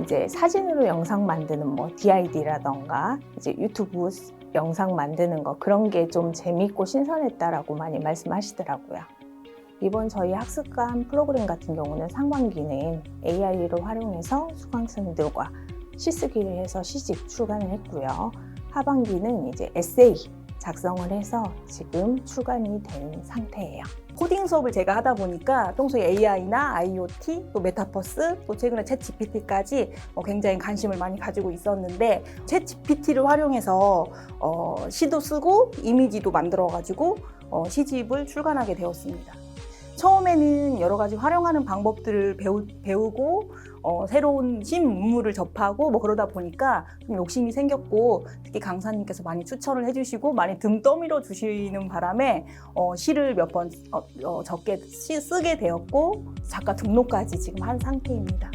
이제 사진으로 영상 만드는 뭐 DID라던가 이제 유튜브 영상 만드는 거 그런 게 좀 재밌고 신선했다라고 많이 말씀하시더라고요. 이번 저희 학습관 프로그램 같은 경우는 상반기는 AI를 활용해서 수강생들과 시쓰기를 해서 시집 출간을 했고요. 하반기는 이제 에세이 작성을 해서 지금 출간이 된 상태예요. 코딩 수업을 제가 하다 보니까 평소에 AI나 IoT, 또 메타버스, 또 최근에 챗 GPT까지 어, 굉장히 관심을 많이 가지고 있었는데 챗 GPT를 활용해서 어, 시도 쓰고 이미지도 만들어 가지고 어, 시집을 출간하게 되었습니다. 처음에는 여러 가지 활용하는 방법들을 배우, 배우고 어, 새로운 신 문물을 접하고 뭐 그러다 보니까 좀 욕심이 생겼고 특히 강사님께서 많이 추천을 해주시고 많이 등 떠밀어 주시는 바람에 어, 시를 몇 번 어, 어, 적게 시, 쓰게 되었고 작가 등록까지 지금 한 상태입니다.